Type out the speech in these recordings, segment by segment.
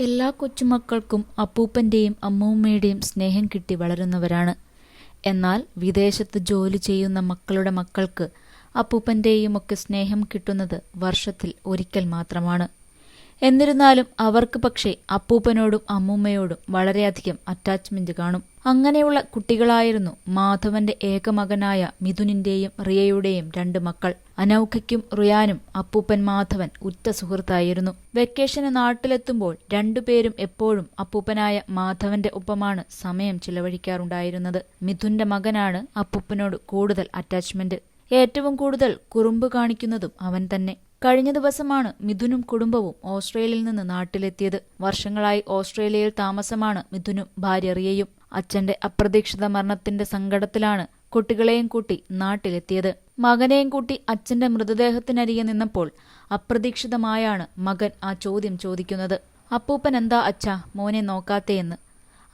എല്ലാ കൊച്ചുമക്കൾക്കും അപ്പൂപ്പന്റെയും അമ്മൂമ്മയുടെയും സ്നേഹം കിട്ടി വളരുന്നവരാണ്. എന്നാൽ വിദേശത്ത് ജോലി ചെയ്യുന്ന മക്കളുടെ മക്കൾക്ക് അപ്പൂപ്പന്റെയും ഒക്കെ സ്നേഹം കിട്ടുന്നത് വർഷത്തിൽ ഒരിക്കൽ മാത്രമാണ്. എന്നിരുന്നാലും അവർക്ക് പക്ഷേ അപ്പൂപ്പനോടും അമ്മൂമ്മയോടും വളരെയധികം അറ്റാച്ച്മെന്റ് കാണും. അങ്ങനെയുള്ള കുട്ടികളായിരുന്നു മാധവന്റെ ഏകമകനായ മിഥുനിന്റെയും റിയയുടെയും രണ്ട് മക്കൾ. അനൗഖയ്ക്കും റുയാനും അപ്പൂപ്പൻ മാധവൻ ഉറ്റ സുഹൃത്തായിരുന്നു. വെക്കേഷന് നാട്ടിലെത്തുമ്പോൾ രണ്ടുപേരും എപ്പോഴും അപ്പൂപ്പനായ മാധവന്റെ ഒപ്പമാണ് സമയം ചിലവഴിക്കാറുണ്ടായിരുന്നത്. മിഥുന്റെ മകനാണ് അപ്പൂപ്പനോട് കൂടുതൽ അറ്റാച്ച്മെന്റ് ഏറ്റവും കൂടുതൽ കുറുമ്പ് കാണിക്കുന്നതും അവൻ തന്നെ. കഴിഞ്ഞ ദിവസമാണ് മിഥുനും കുടുംബവും ഓസ്ട്രേലിയയിൽ നിന്ന് നാട്ടിലെത്തിയത്. വർഷങ്ങളായി ഓസ്ട്രേലിയയിൽ താമസമാണ് മിഥുനും ഭാര്യ റിയയും. അച്ഛന്റെ അപ്രതീക്ഷിത മരണത്തിന്റെ സങ്കടത്തിലാണ് കുട്ടികളെയും കൂട്ടി നാട്ടിലെത്തിയത്. മകനെയും കൂട്ടി അച്ഛന്റെ മൃതദേഹത്തിനരികെ നിന്നപ്പോൾ അപ്രതീക്ഷിതമായാണ് മകൻ ആ ചോദ്യം ചോദിക്കുന്നത്. അപ്പൂപ്പൻ എന്താ അച്ഛാ? മോനെ നോക്കാത്തേയെന്ന്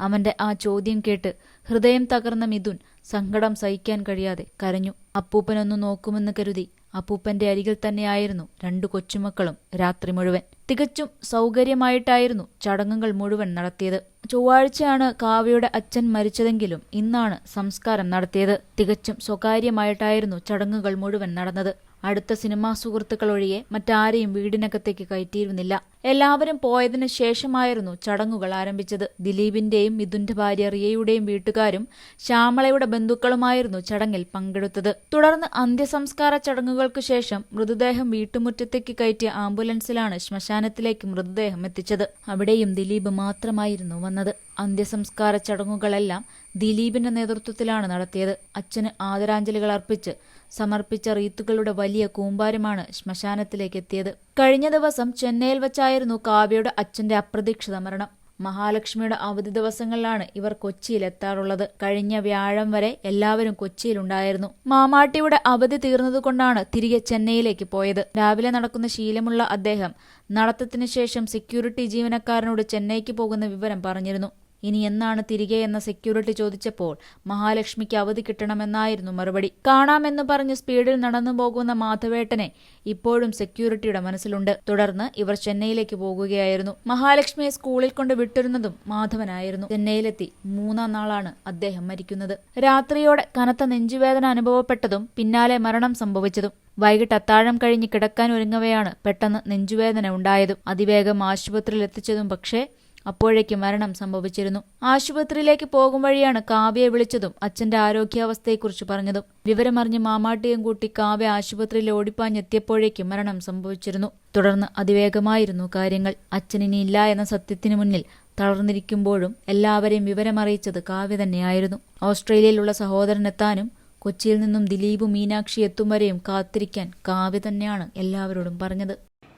അവന്റെ ആ ചോദ്യം കേട്ട് ഹൃദയം തകർന്ന മിഥുൻ സങ്കടം സഹിക്കാൻ കഴിയാതെ കരഞ്ഞു. അപ്പൂപ്പനൊന്നു നോക്കുമെന്ന് കരുതി. അപ്പൂപ്പന്റെ അരികിൽ തന്നെയായിരുന്നു രണ്ടു കൊച്ചുമക്കളും രാത്രി മുഴുവൻ. തികച്ചും സൗകര്യമായിട്ടായിരുന്നു ചടങ്ങുകൾ മുഴുവൻ നടത്തിയത്. ചൊവ്വാഴ്ചയാണ് കാവ്യയുടെ അച്ഛൻ മരിച്ചതെങ്കിലും ഇന്നാണ് സംസ്കാരം നടത്തിയത്. തികച്ചും സ്വകാര്യമായിട്ടായിരുന്നു ചടങ്ങുകൾ മുഴുവൻ നടന്നത്. അടുത്ത സിനിമാ സുഹൃത്തുക്കൾ ഒഴികെ മറ്റാരെയും വീടിനകത്തേക്ക് കയറ്റിയിരുന്നില്ല. എല്ലാവരും പോയതിനു ശേഷമായിരുന്നു ചടങ്ങുകൾ ആരംഭിച്ചത്. ദിലീപിന്റെയും മിഥുന്റെ ഭാര്യ റിയയുടെയും വീട്ടുകാരും ശ്യാമളയുടെ ബന്ധുക്കളുമായിരുന്നു ചടങ്ങിൽ പങ്കെടുത്തത്. തുടർന്ന് അന്ത്യസംസ്കാര ചടങ്ങുകൾക്ക് ശേഷം മൃതദേഹം വീട്ടുമുറ്റത്തേക്ക് കയറ്റിയ ആംബുലൻസിലാണ് ശ്മശാനത്തിലേക്ക് മൃതദേഹം എത്തിച്ചത്. അവിടെയും ദിലീപ് മാത്രമായിരുന്നു വന്നത്. അന്ത്യസംസ്കാര ചടങ്ങുകളെല്ലാം ദിലീപിന്റെ നേതൃത്വത്തിലാണ് നടത്തിയത്. അച്ഛന് ആദരാഞ്ജലികൾ അർപ്പിച്ച് സമർപ്പിച്ച റീത്തുകളുടെ വലിയ കൂമ്പാരമാണ് ശ്മശാനത്തിലേക്ക് എത്തിയത് കഴിഞ്ഞ ദിവസം ചെന്നൈയിൽ വച്ചായിരുന്നു കാവ്യയുടെ അച്ഛന്റെ അപ്രതീക്ഷിത മരണം. മഹാലക്ഷ്മിയുടെ അവധി ദിവസങ്ങളിലാണ് ഇവർ കൊച്ചിയിൽ എത്താറുള്ളത്. കഴിഞ്ഞ വ്യാഴം വരെ എല്ലാവരും കൊച്ചിയിലുണ്ടായിരുന്നു. മാമാട്ടിയുടെ അവധി തീർന്നതുകൊണ്ടാണ് തിരികെ ചെന്നൈയിലേക്ക് പോയത്. രാവിലെ നടക്കുന്ന ശീലമുള്ള അദ്ദേഹം നടത്തത്തിനു ശേഷം സെക്യൂരിറ്റി ജീവനക്കാരനോട് ചെന്നൈക്ക് പോകുന്ന വിവരം പറഞ്ഞിരുന്നു. ഇനി എന്നാണ് തിരികെ എന്ന സെക്യൂരിറ്റി ചോദിച്ചപ്പോൾ മഹാലക്ഷ്മിക്ക് അവധി കിട്ടണമെന്നായിരുന്നു മറുപടി. കാണാമെന്ന് പറഞ്ഞ് സ്പീഡിൽ നടന്നു പോകുന്ന മാധവേട്ടനെ ഇപ്പോഴും സെക്യൂരിറ്റിയുടെ മനസ്സിലുണ്ട്. തുടർന്ന് ഇവർ ചെന്നൈയിലേക്ക് പോകുകയായിരുന്നു. മഹാലക്ഷ്മിയെ സ്കൂളിൽ കൊണ്ട് വിട്ടിരുന്നതും മാധവനായിരുന്നു. ചെന്നൈയിലെത്തി മൂന്നാം നാളാണ് അദ്ദേഹം മരിക്കുന്നത്. രാത്രിയോടെ കനത്ത നെഞ്ചുവേദന അനുഭവപ്പെട്ടതും പിന്നാലെ മരണം സംഭവിച്ചതും. വൈകിട്ട് അത്താഴം കഴിഞ്ഞ് കിടക്കാൻ ഒരുങ്ങവെയാണ് പെട്ടെന്ന് നെഞ്ചുവേദന ഉണ്ടായതും. അതിവേഗം ആശുപത്രിയിൽ എത്തിച്ചതും പക്ഷേ അപ്പോഴേക്ക് മരണം സംഭവിച്ചിരുന്നു. ആശുപത്രിയിലേക്ക് പോകും വഴിയാണ് കാവ്യയെ വിളിച്ചതും അച്ഛന്റെ ആരോഗ്യാവസ്ഥയെക്കുറിച്ച് പറഞ്ഞതും. വിവരമറിഞ്ഞ് മാമാട്ടിയും കൂട്ടി കാവ്യ ആശുപത്രിയിൽ ഓടിപ്പാഞ്ഞെത്തിയപ്പോഴേക്കും മരണം സംഭവിച്ചിരുന്നു. തുടർന്ന് അതിവേഗമായിരുന്നു കാര്യങ്ങൾ. അച്ഛനിനിയില്ല എന്ന സത്യത്തിനു മുന്നിൽ തളർന്നിരിക്കുമ്പോഴും എല്ലാവരെയും വിവരമറിയിച്ചത് കാവ്യ തന്നെയായിരുന്നു. ഓസ്ട്രേലിയയിലുള്ള സഹോദരനെത്താനും കൊച്ചിയിൽ നിന്നും ദിലീപ് മീനാക്ഷി എത്തും വരെയും കാത്തിരിക്കാൻ കാവ്യ തന്നെയാണ് എല്ലാവരോടും പറഞ്ഞത്.